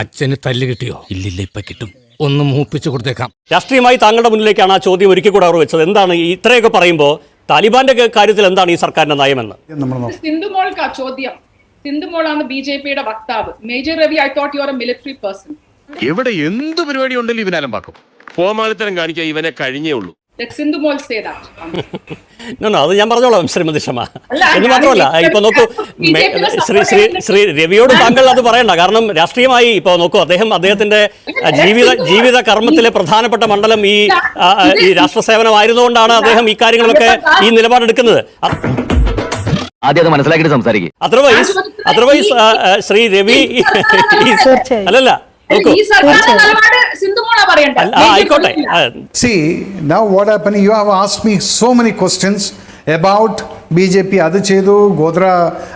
അച്ഛന് തല്ല് കിട്ടിയോ? ഇല്ലില്ല ഇപ്പൊ കിട്ടും. ഒന്ന് മൂപ്പിച്ചു കൊടുത്തേക്കാം. രാഷ്ട്രീയമായി താങ്കളുടെ മുന്നിലേക്കാണ് ആ ചോദ്യം ഒരിക്കൽ കൂടെ അവർ വെച്ചത്. എന്താണ് ഈ ഇത്രയൊക്കെ പറയുമ്പോൾ താലിബാന്റെ കാര്യത്തിൽ എന്താണ് ഈ സർക്കാരിന്റെ നയമെന്ന്? സിന്ധുമോൾക്കാ ചോദ്യം. സിന്ധുമോളാണ് ബി ജെ പിയുടെ വക്താവ്. Major Ravi I thought you are a military person എവിടെ എന്ത് പരിപാടി ഉണ്ടെങ്കിലും ഇവനാലും പാക്കും ഫോമാളിത്തരം കാണിക്കാൻ ഇവനെ കഴിഞ്ഞേ ഉള്ളൂ. No, no, അത് ഞാൻ പറഞ്ഞോളാം ശ്രീമതി ശമ എന്ന് മാത്രമല്ല ഇപ്പൊ നോക്കൂ ശ്രീ ശ്രീ ശ്രീ രവിയോട് താങ്കൾ അത് പറയണ്ട. കാരണം രാഷ്ട്രീയമായി ഇപ്പൊ നോക്കൂ അദ്ദേഹം അദ്ദേഹത്തിന്റെ ജീവിത ജീവിത കർമ്മത്തിലെ പ്രധാനപ്പെട്ട മണ്ഡലം ഈ ഈ രാഷ്ട്ര സേവനമായിരുന്നുകൊണ്ടാണ് അദ്ദേഹം ഈ കാര്യങ്ങളൊക്കെ ഈ നിലപാടെടുക്കുന്നത്. ആദ്യം അത് മനസ്സിലാക്കിയിട്ട് സംസാരിക്കും. അതർവൈസ് അതർവൈസ് ശ്രീ രവി അല്ലല്ല. See, now what happened, you have asked me so many questions about B J P അത് ചെയ്തു ഗോത്ര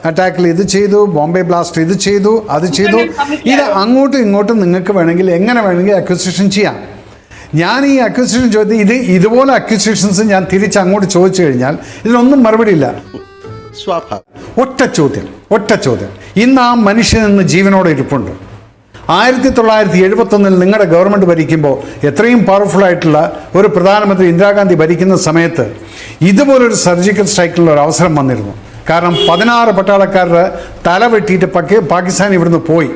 അറ്റാക്കിൽ ഇത് ചെയ്തു ബോംബെ ബ്ലാസ്റ്റ് ഇത് ചെയ്തു അത് ചെയ്തു. ഇത് അങ്ങോട്ടും ഇങ്ങോട്ടും നിങ്ങൾക്ക് വേണമെങ്കിൽ എങ്ങനെ വേണമെങ്കിൽ അക്വിസിഷൻ ചെയ്യാം. ഞാൻ ഈ അക്വിസിഷൻ ചോദിച്ചത് ഇത് ഇതുപോലെ അക്വിസിഷൻസ് ഞാൻ തിരിച്ച് അങ്ങോട്ട് ചോദിച്ചു കഴിഞ്ഞാൽ ഇതിനൊന്നും മറുപടി ഇല്ല. ഒറ്റ ചോദ്യം ഒറ്റ ചോദ്യം. ഇന്ന് ആ മനുഷ്യൻ ഇന്ന് ജീവനോടെ ഇരിപ്പുണ്ട്. ആയിരത്തി തൊള്ളായിരത്തി എഴുപത്തൊന്നിൽ നിങ്ങളുടെ ഗവൺമെന്റ് ഭരിക്കുമ്പോൾ എത്രയും പവർഫുൾ ആയിട്ടുള്ള ഒരു പ്രധാനമന്ത്രി ഇന്ദിരാഗാന്ധി ഭരിക്കുന്ന സമയത്ത് ഇതുപോലൊരു സർജിക്കൽ സ്ട്രൈക്കിലുള്ള ഒരു അവസരം വന്നിരുന്നു. കാരണം പതിനാറ് പട്ടാളക്കാരുടെ തല വെട്ടിയിട്ട് പാക്കി- പാകിസ്ഥാൻ ഇവിടുന്ന് പോയി.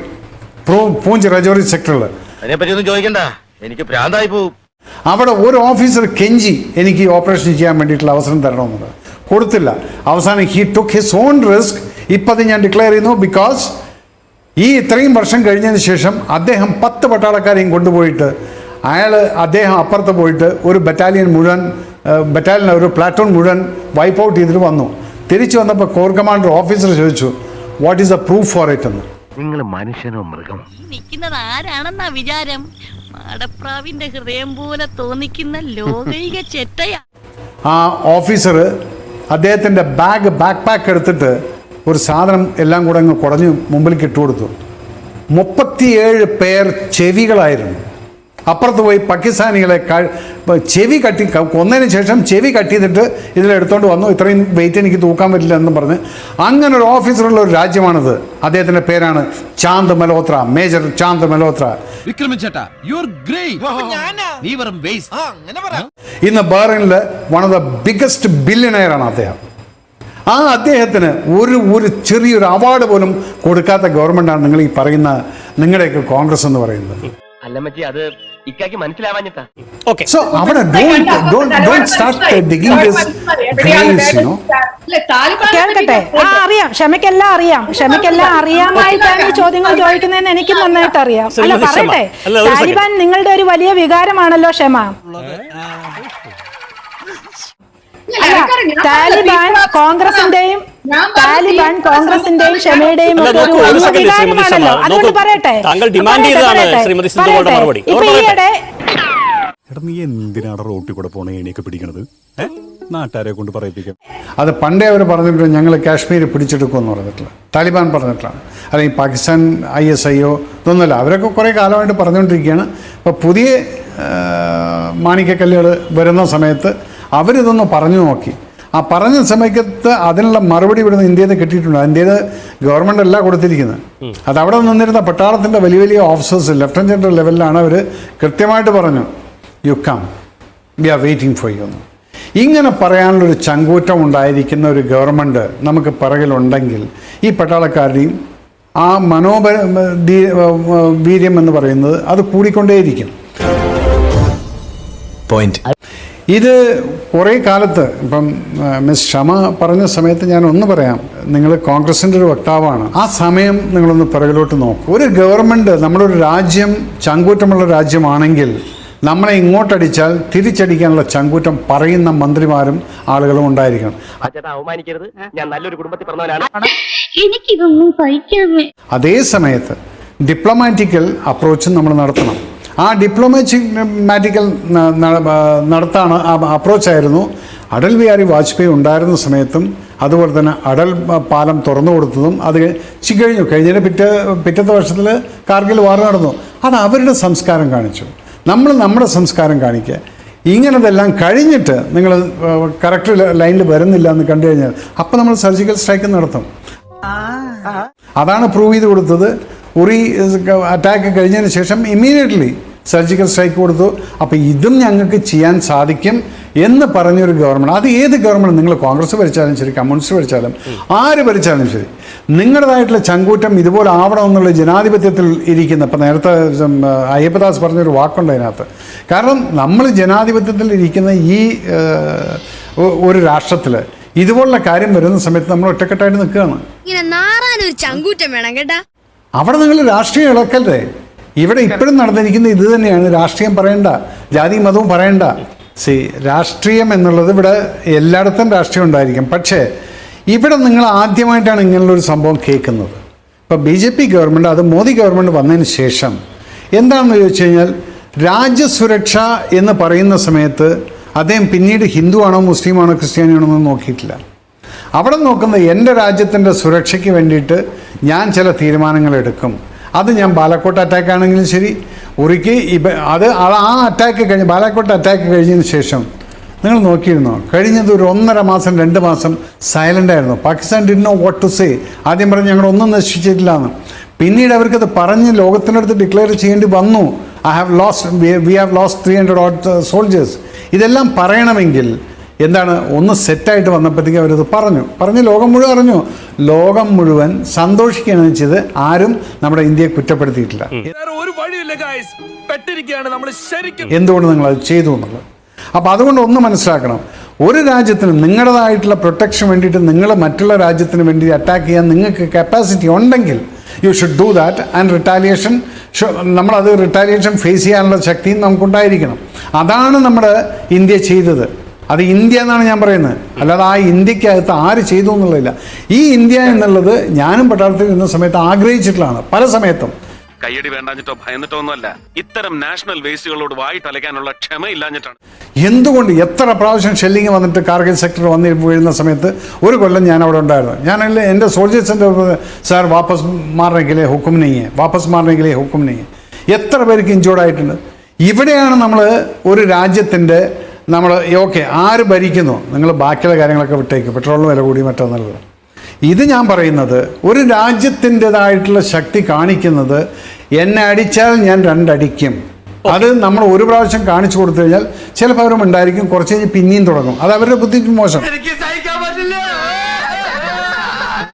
പൂഞ്ച് രജോറി സെക്ടറിൽ അതിനെപ്പറ്റി ചോദിക്കണ്ട. എനിക്ക് പോകും അവിടെ ഒരു ഓഫീസർ കെഞ്ചി എനിക്ക് ഈ ഓപ്പറേഷൻ ചെയ്യാൻ വേണ്ടിയിട്ടുള്ള അവസരം തരണമെന്നുള്ളത്. കൊടുത്തില്ല. അവസാനം he took his own risk ഇപ്പം അത് ഞാൻ ഡിക്ലെയർ ചെയ്യുന്നു ബിക്കോസ് ഈ ഇത്രയും വർഷം കഴിഞ്ഞതിന് ശേഷം അദ്ദേഹം പത്ത് പട്ടാളക്കാരെയും കൊണ്ടുപോയിട്ട് അയാൾ അദ്ദേഹം അപ്പുറത്ത് പോയിട്ട് ഒരു ബറ്റാലിയൻ മുഴുവൻ ബറ്റാലിയൻ ഒരു പ്ലാറ്റൂൺ മുഴുവൻ വൈപ്പ് ഔട്ട് ചെയ്തിട്ട് വന്നു. തിരിച്ചു വന്നപ്പോൾ കോർ കമാൻഡർ ഓഫീസർ ചോദിച്ചു what is the proof for it എന്ന്. നിങ്ങൾ മനുഷ്യനോ മൃഗം? നിൽക്കുന്നത് ആരാണെന്നാ വിചാരം? മാടപ്രാവിന്റെ ഹൃദയം പോലെ തോന്നിക്കുന്ന ലോകൈക ചെറ്റയാ. ആ ഓഫീസർ അദ്ദേഹത്തിന്റെ ബാഗ് ബാക്ക് പാക്ക് എടുത്തിട്ട് ഒരു സാധനം എല്ലാം കൂടെ അങ്ങ് കുടഞ്ഞ് മുമ്പിലേക്ക് ഇട്ടുകൊടുത്തു മുപ്പത്തിയേഴ് പേർ ചെവികളായിരുന്നു. അപ്പുറത്ത് പോയി പാകിസ്ഥാനികളെ ക- ചെവി കട്ടി കൊന്നതിന് ശേഷം ചെവി കട്ട് ചെയ്തിട്ട് ഇതിലെടുത്തോണ്ട് വന്നു. ഇത്രയും വെയിറ്റ് എനിക്ക് തൂക്കാൻ പറ്റില്ല എന്ന് പറഞ്ഞ്. അങ്ങനെ ഒരു ഓഫീസറുള്ള ഒരു രാജ്യമാണിത്. അദ്ദേഹത്തിന്റെ പേരാണ് Chand Malhotra major Chand Malhotra Vikraman you are great നീ വെറും വേസ്റ്റ് ഇന്ന് ബഹ്റൈനിൽ വൺ ഓഫ് ദ ബിഗസ്റ്റ് ബില്യണയറാണ് അദ്ദേഹം. ആ അദ്ദേഹത്തിന് ഒരു ഒരു ചെറിയൊരു അവാർഡ് പോലും കൊടുക്കാത്ത ഗവൺമെന്റാണ് നിങ്ങൾ ഈ പറയുന്ന നിങ്ങളുടെയൊക്കെ കോൺഗ്രസ് എന്ന് പറയുന്നത്. അല്ലമ്മച്ചി അത് ഇക്കാക്ക് മനസ്സിലാവാഞ്ഞിട്ടാ. ഓക്കെ സോ അവിടെ കേൾക്കട്ടെ? ആ അറിയാം. ക്ഷമയ്ക്കെല്ലാം അറിയാം. ക്ഷമയ്ക്കെല്ലാം അറിയാമായിട്ടാണ് ഈ ചോദ്യങ്ങൾ ചോദിക്കുന്നതെന്ന് എനിക്ക് നന്നായിട്ട് അറിയാം അല്ല പറയട്ടെ? താലിബാൻ നിങ്ങളുടെ ഒരു വലിയ വികാരമാണല്ലോ ക്ഷമ. താലിബാൻ കോൺഗ്രസിന്റെയും താലിബാൻ കോൺഗ്രസിന്റെയും ക്ഷമയുടെയും വികാരമാണല്ലോ. അതുകൊണ്ട് പറയട്ടെ. താങ്കൾ demand ചെയ്തതാണ് ശ്രീമതി സിന്ധുവോടെ മറുപടി. ഇപ്പൊ ഈയിടെ എടാ നീ എന്തിനാണ് റോട്ടിൽ കൂടെ പോണ എണിയൊക്കെ പിടിക്കണത്? ഏ? നാട്ടുകാരെ കൊണ്ട് പറയിപ്പിക്കാം. അത് പണ്ടേ അവർ പറഞ്ഞിട്ടുണ്ട് ഞങ്ങൾ കാശ്മീർ പിടിച്ചെടുക്കുമെന്ന് പറഞ്ഞിട്ടില്ല. താലിബാൻ പറഞ്ഞിട്ടാണ് അല്ലെങ്കിൽ Pakistan I S I O ഇതൊന്നുമല്ല. അവരൊക്കെ കുറേ കാലമായിട്ട് പറഞ്ഞുകൊണ്ടിരിക്കുകയാണ്. അപ്പോൾ പുതിയ മാണിക്കക്കല്ലുകൾ വരുന്ന സമയത്ത് അവരിതൊന്ന് പറഞ്ഞു നോക്കി. ആ പറഞ്ഞ സമയത്ത് അതിനുള്ള മറുപടി ഇവിടുന്ന് ഇന്ത്യയിൽ നിന്ന് കിട്ടിയിട്ടുണ്ട്. ഇന്ത്യയിൽ ഗവൺമെന്റ് അല്ല കൊടുത്തിരിക്കുന്നത്. അത് അവിടെ നിന്നിരുന്ന പട്ടാളത്തിന്റെ വലിയ വലിയ ഓഫീസേഴ്സ് ലെഫ്റ്റനന്റ് ജനറൽ ലെവലിലാണ് അവർ കൃത്യമായിട്ട് പറഞ്ഞു you come we are waiting for you എന്ന് ഇങ്ങനെ പറയാനുള്ളൊരു ചങ്കൂറ്റം ഉണ്ടായിരിക്കുന്ന ഒരു ഗവൺമെന്റ് നമുക്ക് പിറകിലുണ്ടെങ്കിൽ ഈ പട്ടാളക്കാരുടെയും ആ മനോബ വീര്യം എന്ന് പറയുന്നത് അത് കൂടിക്കൊണ്ടേയിരിക്കും. പോയിന്റ് ഇത് കുറേ കാലത്ത് ഇപ്പം മിസ് ഷമ പറഞ്ഞ സമയത്ത് ഞാൻ ഒന്ന് പറയാം. നിങ്ങൾ കോൺഗ്രസിന്റെ ഒരു വക്താവാണ്. ആ സമയം നിങ്ങളൊന്ന് പിറകിലോട്ട് നോക്കും. ഒരു ഗവൺമെന്റ് നമ്മുടെ ഒരു രാജ്യം ചങ്കൂറ്റമുള്ള രാജ്യമാണെങ്കിൽ നമ്മളെ ഇങ്ങോട്ടടിച്ചാൽ തിരിച്ചടിക്കാനുള്ള ചങ്കൂറ്റം പറയുന്ന മന്ത്രിമാരും ആളുകളും ഉണ്ടായിരിക്കണം. അവമാനിക്കരുത്. ഞാൻ നല്ലൊരു കുടുംബത്തിൽ പറഞ്ഞവനാണ് അതേ സമയത്ത് ഡിപ്ലോമാറ്റിക്കൽ അപ്രോച്ചും നമ്മൾ നടത്തണം. ആ ഡിപ്ലോമാറ്റിക്കൽ നടത്താണ് അപ്രോച്ചായിരുന്നു അടൽ ബിഹാരി വാജ്പേയി ഉണ്ടായിരുന്ന സമയത്തും അതുപോലെ തന്നെ അടൽ പാലം തുറന്നു കൊടുത്തതും അത് കഴിഞ്ഞു. കഴിഞ്ഞതിന് പിറ്റേ പിറ്റത്തെ വർഷത്തിൽ കാർഗിൽ വാർ നടന്നു. അത് അവരുടെ സംസ്കാരം കാണിച്ചു. നമ്മൾ നമ്മുടെ സംസ്കാരം കാണിക്കുക. ഇങ്ങനതെല്ലാം കഴിഞ്ഞിട്ട് നിങ്ങൾ കറക്റ്റ് ലൈനിൽ വരുന്നില്ല എന്ന് കണ്ടു കഴിഞ്ഞാൽ അപ്പം നമ്മൾ സർജിക്കൽ സ്ട്രൈക്ക് നടത്തും. അതാണ് പ്രൂവ് ചെയ്ത് കൊടുത്തത്. ഉറി അറ്റാക്ക് കഴിഞ്ഞതിന് ശേഷം ഇമ്മീഡിയറ്റ്ലി സർജിക്കൽ സ്ട്രൈക്ക് കൊടുത്തു. അപ്പോൾ ഇതും ഞങ്ങൾക്ക് ചെയ്യാൻ സാധിക്കും എന്ന് പറഞ്ഞൊരു ഗവൺമെന്റ് അത് ഏത് ഗവൺമെന്റ് നിങ്ങൾ കോൺഗ്രസ് ഭരിച്ചാലും ശരി കമ്മ്യൂണിസ്റ്റ് ഭരിച്ചാലും ആര് ഭരിച്ചാലും ശരി നിങ്ങളുടേതായിട്ടുള്ള ചങ്കൂറ്റം ഇതുപോലെ ആവണമെന്നുള്ള ജനാധിപത്യത്തിൽ ഇരിക്കുന്ന ഇപ്പം നേരത്തെ അയ്യപ്പദാസ് പറഞ്ഞൊരു വാക്കുണ്ട് അതിനകത്ത്. കാരണം നമ്മൾ ജനാധിപത്യത്തിൽ ഇരിക്കുന്ന ഈ ഒരു രാഷ്ട്രത്തിൽ ഇതുപോലുള്ള കാര്യം വരുന്ന സമയത്ത് നമ്മൾ ഒറ്റക്കെട്ടായിട്ട് നിൽക്കുകയാണ്. ഇങ്ങനെ നാറാനൊരു ചങ്കൂറ്റം വേണം കേട്ടാ. അവിടെ നിങ്ങൾ രാഷ്ട്രീയം ഇളക്കല്ലേ? ഇവിടെ ഇപ്പോഴും നടന്നിരിക്കുന്ന ഇത് തന്നെയാണ്. രാഷ്ട്രീയം പറയണ്ട. ജാതി മതവും പറയണ്ട. സി രാഷ്ട്രീയം എന്നുള്ളത് ഇവിടെ എല്ലായിടത്തും രാഷ്ട്രീയം ഉണ്ടായിരിക്കും. പക്ഷേ ഇവിടെ നിങ്ങൾ ആദ്യമായിട്ടാണ് ഇങ്ങനെയുള്ളൊരു സംഭവം കേൾക്കുന്നത്. ഇപ്പോൾ ബി ജെ പി ഗവൺമെന്റ് അത് മോദി ഗവൺമെന്റ് വന്നതിന് ശേഷം എന്താണെന്ന് ചോദിച്ചു കഴിഞ്ഞാൽ രാജ്യസുരക്ഷ എന്ന് പറയുന്ന സമയത്ത് അദ്ദേഹം പിന്നീട് ഹിന്ദു ആണോ മുസ്ലിം ക്രിസ്ത്യാനിയാണോ എന്ന് നോക്കിയിട്ടില്ല. അവിടെ നോക്കുന്നത് എന്റെ രാജ്യത്തിന്റെ സുരക്ഷയ്ക്ക് വേണ്ടിയിട്ട് ഞാൻ ചില തീരുമാനങ്ങൾ എടുക്കും. അത് ഞാൻ ബാലക്കോട്ട് അറ്റാക്ക് ആണെങ്കിലും ശരി. ഉറിക്ക് അത് ആ- അറ്റാക്ക് കഴിഞ്ഞ് ബാലക്കോട്ട് അറ്റാക്ക് കഴിഞ്ഞതിന് ശേഷം നിങ്ങൾ നോക്കിയിരുന്നോ? കഴിഞ്ഞത് ഒരു ഒന്നര മാസം രണ്ട് മാസം സൈലന്റ് ആയിരുന്നു. Pakistan did no what to say ആദ്യം പറഞ്ഞ് ഞങ്ങളൊന്നും നശിച്ചിട്ടില്ല എന്ന് പിന്നീട് അവർക്കത് പറഞ്ഞ് ലോകത്തിനടുത്ത് ഡിക്ലെയർ ചെയ്യേണ്ടി വന്നു. I have lost we have lost three hundred odd soldiers ഇതെല്ലാം പറയണമെങ്കിൽ എന്താണ്? ഒന്ന് സെറ്റായിട്ട് വന്നപ്പോഴത്തേക്കും അവരത് പറഞ്ഞു. പറഞ്ഞ് ലോകം മുഴുവൻ അറിഞ്ഞു. ലോകം മുഴുവൻ സന്തോഷിക്കുകയാണ് ചെയ്ത് ആരും നമ്മുടെ ഇന്ത്യയെ കുറ്റപ്പെടുത്തിയിട്ടില്ല. ഒരു വഴിയില്ല ഗായ്സ് പെട്ടിരിക്കുകയാണ് നമ്മൾ ശരിക്കും. എന്തുകൊണ്ട് നിങ്ങൾ അത് ചെയ്തു എന്നുള്ളത്? അപ്പോൾ അതുകൊണ്ട് ഒന്ന് മനസ്സിലാക്കണം. ഒരു രാജ്യത്തിന് നിങ്ങളുടേതായിട്ടുള്ള പ്രൊട്ടക്ഷൻ വേണ്ടിയിട്ട് നിങ്ങൾ മറ്റുള്ള രാജ്യത്തിന് വേണ്ടി അറ്റാക്ക് ചെയ്യാൻ നിങ്ങൾക്ക് കപ്പാസിറ്റി ഉണ്ടെങ്കിൽ you should do that and retaliation നമ്മളത് റിട്ടാലിയേഷൻ ഫേസ് ചെയ്യാനുള്ള ശക്തിയും നമുക്കുണ്ടായിരിക്കണം. അതാണ് നമ്മുടെ ഇന്ത്യ ചെയ്തത്. അത് ഇന്ത്യ എന്നാണ് ഞാൻ പറയുന്നത്. അല്ലാതെ ആ ഇന്ത്യക്കകത്ത് ആര് ചെയ്തു എന്നുള്ളതില്ല. ഈ ഇന്ത്യ എന്നുള്ളത് ഞാനും പട്ടാളത്തിൽ നിന്ന സമയത്ത് ആഗ്രഹിച്ചിട്ടുള്ളതാണ് പല സമയത്തും. കയ്യടി വേണ്ടാഞ്ഞിട്ടോ ഭയന്നിട്ടോ ഒന്നുമല്ല ഇത്തരം നാഷണൽ വേസ്റ്റുകളോട് വായിട്ടലയ്ക്കാനുള്ള ക്ഷമയില്ലാഞ്ഞിട്ടാണ്. എന്തുകൊണ്ട് എത്ര പ്രാവശ്യം ഷെല്ലിങ് വന്നിട്ട് കാർഗിൽ സെക്ടർ വന്ന് വീഴുന്ന സമയത്ത് ഒരു കൊല്ലം ഞാൻ അവിടെ ഉണ്ടായിരുന്നു. ഞാൻ എന്റെ സോൾജേഴ്സിന്റെ സാർ വാപ്പസ് മാറണമെങ്കിലേ ഹുക്കും നെയ്യേ വാപ്പസ് മാറണമെങ്കിലേ ഹുക്കും നെയ്യേ എത്ര പേർക്ക് ഇഞ്ചോർഡ് ആയിട്ടുണ്ട്? ഇവിടെയാണ് നമ്മൾ ഒരു രാജ്യത്തിന്റെ നമ്മൾ ഓക്കെ ആര് ഭരിക്കുന്നു? നിങ്ങൾ ബാക്കിയുള്ള കാര്യങ്ങളൊക്കെ വിട്ടേക്ക്. പെട്രോളിന് വില കൂടി മറ്റൊന്നുള്ളത് ഇത് ഞാൻ പറയുന്നത് ഒരു രാജ്യത്തിന്റെതായിട്ടുള്ള ശക്തി കാണിക്കുന്നത് എന്നെ അടിച്ചാൽ ഞാൻ രണ്ടടിക്കും. അത് നമ്മൾ ഒരു പ്രാവശ്യം കാണിച്ചു കൊടുത്തു കഴിഞ്ഞാൽ ചിലപ്പോൾ അവരും ഉണ്ടായിരിക്കും കുറച്ച് കഴിഞ്ഞ് പിന്നെയും തുടങ്ങും. അത് അവരുടെ ബുദ്ധിക്ക് മോശം.